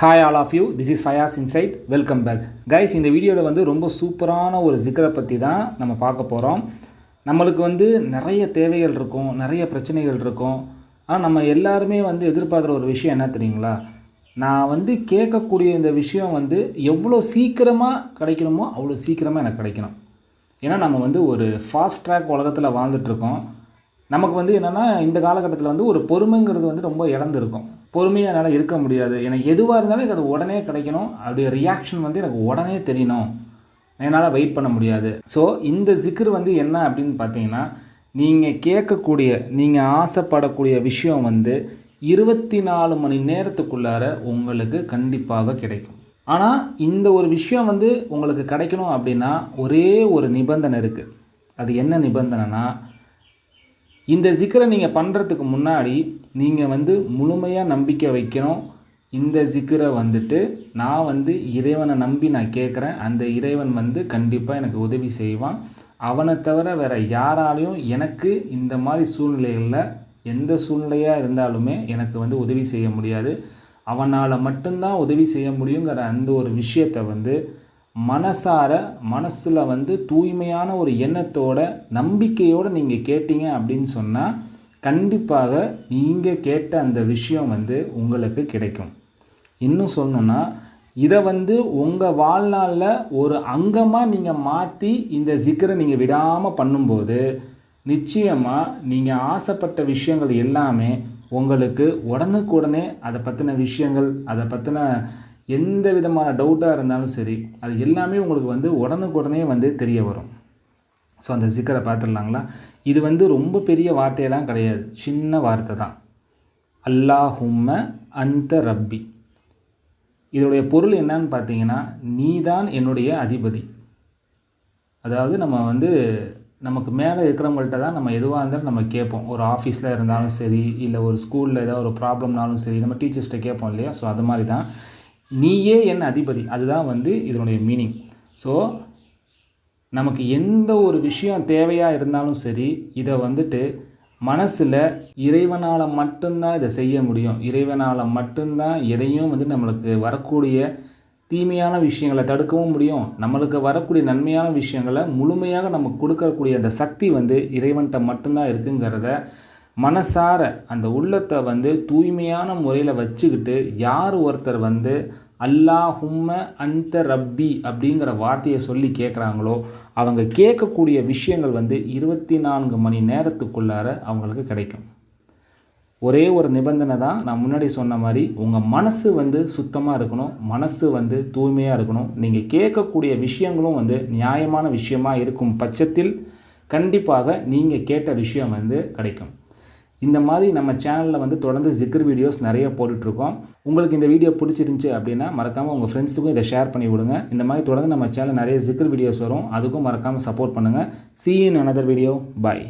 Hi all of you this is Fayaz insight welcome back guys இந்த வீடியோவில் வந்து ரொம்ப சூப்பரான ஒரு ஜிக்கரை பற்றி தான் நம்ம பார்க்க போகிறோம் நம்மளுக்கு வந்து நிறைய தேவைகள் இருக்கும் நிறைய பிரச்சனைகள் இருக்கும். ஆனால் நம்ம எல்லாருமே வந்து எதிர்பார்க்குற ஒரு விஷயம் என்ன தெரியுங்களா? நான் வந்து கேட்கக்கூடிய இந்த விஷயம் வந்து எவ்வளோ சீக்கிரமாக கிடைக்கணுமோ அவ்வளோ சீக்கிரமாக எனக்கு கிடைக்கணும். ஏன்னா நம்ம வந்து ஒரு ஃபாஸ்ட் ட்ராக் உலகத்தில் வாழ்ந்துட்டுருக்கோம் நமக்கு வந்து என்னென்னா இந்த காலகட்டத்தில் வந்து ஒரு பொறுமைங்கிறது வந்து ரொம்ப இழந்திருக்கும். பொறுமையாக என்னால் இருக்க முடியாது. எனக்கு எதுவாக இருந்தாலும் எனக்கு அது உடனே கிடைக்கணும். அப்படி ரியாக்ஷன் வந்து எனக்கு உடனே தெரியணும். என்னால் வெயிட் பண்ண முடியாது. ஸோ இந்த ஜிக்கர் வந்து என்ன அப்படின்னு பார்த்தீங்கன்னா நீங்கள் கேட்கக்கூடிய நீங்கள் ஆசைப்படக்கூடிய விஷயம் வந்து இருபத்தி நாலு மணி நேரத்துக்குள்ளார உங்களுக்கு கண்டிப்பாக கிடைக்கும். ஆனால் இந்த ஒரு விஷயம் வந்து உங்களுக்கு கிடைக்கணும் அப்படின்னா ஒரே ஒரு நிபந்தனை இருக்குது அது என்ன நிபந்தனைனா இந்த ஜிக்கரை நீங்கள் பண்ணுறதுக்கு முன்னாடி நீங்கள் வந்து முழுமையாக நம்பிக்கை வைக்கணும். இந்த ஜிக்கரை வந்துட்டு நான் வந்து இறைவனை நம்பி நான் கேட்குறேன். அந்த இறைவன் வந்து கண்டிப்பாக எனக்கு உதவி செய்வான். அவனை தவிர வேறு யாராலையும் எனக்கு இந்த மாதிரி சூழ்நிலைகளில் எந்த சூழ்நிலையாக இருந்தாலுமே எனக்கு வந்து உதவி செய்ய முடியாது. அவனால் மட்டும்தான் உதவி செய்ய முடியுங்கிற அந்த ஒரு விஷயத்தை வந்து மனசார மனசில் வந்து தூய்மையான ஒரு எண்ணத்தோட நம்பிக்கையோடு நீங்கள் கேட்டீங்க அப்படின்னு சொன்னால் கண்டிப்பாக நீங்கள் கேட்ட அந்த விஷயம் வந்து உங்களுக்கு கிடைக்கும். இன்னும் சொல்லணுன்னா இதை வந்து உங்கள் வாழ்நாளில் ஒரு அங்கமாக நீங்கள் மாற்றி இந்த சிக்கரை நீங்கள் விடாமல் பண்ணும்போது நிச்சயமாக நீங்கள் ஆசைப்பட்ட விஷயங்கள் எல்லாமே உங்களுக்கு உடனுக்குடனே அதை பற்றின விஷயங்கள் அதை பற்றின எந்த விதமான டவுட்டாக இருந்தாலும் சரி அது எல்லாமே உங்களுக்கு வந்து உடனுக்குடனே வந்து தெரிய வரும். ஸோ அந்த சிக்கரை பார்த்துடலாங்களா? இது வந்து ரொம்ப பெரிய வார்த்தையெல்லாம் கிடையாது. சின்ன வார்த்தை தான். அல்லாஹும்ம அந்த ரப்பி. இதனுடைய பொருள் என்னன்னு பார்த்தீங்கன்னா நீ தான் என்னுடைய அதிபதி. அதாவது நம்ம வந்து நமக்கு மேலே இருக்கிறவங்கள்ட்ட தான் நம்ம எதுவாக இருந்தாலும் நம்ம கேட்போம். ஒரு ஆஃபீஸில் இருந்தாலும் சரி இல்லை ஒரு ஸ்கூலில் ஏதாவது ஒரு ப்ராப்ளம்னாலும் சரி நம்ம டீச்சர்ஸ்கிட்ட கேட்போம் இல்லையா? ஸோ அது மாதிரி தான். நீயே என் அதிபதி. அதுதான் வந்து இதனுடைய மீனிங் ஸோ நமக்கு எந்த ஒரு விஷயம் தேவையாக இருந்தாலும் சரி இதை வந்துட்டு மனசில் இறைவனால் மட்டும்தான் இதை செய்ய முடியும். இறைவனால் மட்டும்தான் எதையும் வந்து நம்மளுக்கு வரக்கூடிய தீமையான விஷயங்களை தடுக்கவும் முடியும். நம்மளுக்கு வரக்கூடிய நன்மையான விஷயங்களை முழுமையாக நமக்கு கொடுக்கக்கூடிய அந்த சக்தி வந்து இறைவன்கிட்ட மட்டும்தான் இருக்குங்கிறத மனசார அந்த உள்ளத்தை வந்து தூய்மையான முறையில் வச்சுக்கிட்டு யார் ஒருத்தர் வந்து அல்லாஹும்ம அந்த ரப்பி அப்படிங்கிற வார்த்தையை சொல்லி கேட்குறாங்களோ அவங்க கேட்கக்கூடிய விஷயங்கள் வந்து இருபத்தி நான்கு மணி நேரத்துக்குள்ளார அவங்களுக்கு கிடைக்கும். ஒரே ஒரு நிபந்தனை தான் நான் முன்னாடி சொன்ன மாதிரி உங்கள் மனசு வந்து சுத்தமாக இருக்கணும் மனசு வந்து தூய்மையாக இருக்கணும். நீங்கள் கேட்கக்கூடிய விஷயங்களும் வந்து நியாயமான விஷயமாக இருக்கும் பட்சத்தில் கண்டிப்பாக நீங்கள் கேட்ட விஷயம் வந்து கிடைக்கும். இந்த மாதிரி நம்ம சேனலில் வந்து தொடர்ந்து ஜிக்கர் வீடியோஸ் நிறைய போட்டுட்ருக்கோம். உங்களுக்கு இந்த வீடியோ பிடிச்சிருந்துச்சி அப்படின்னா மறக்காமல் உங்கள் ஃப்ரெண்ட்ஸுக்கும் இதை ஷேர் பண்ணி விடுங்க. இந்த மாதிரி தொடர்ந்து நம்ம சேனலில் நிறைய ஜிக்கர் வீடியோஸ் வரும். அதுக்கும் மறக்காமல் சப்போர்ட் பண்ணுங்கள் see in another video bye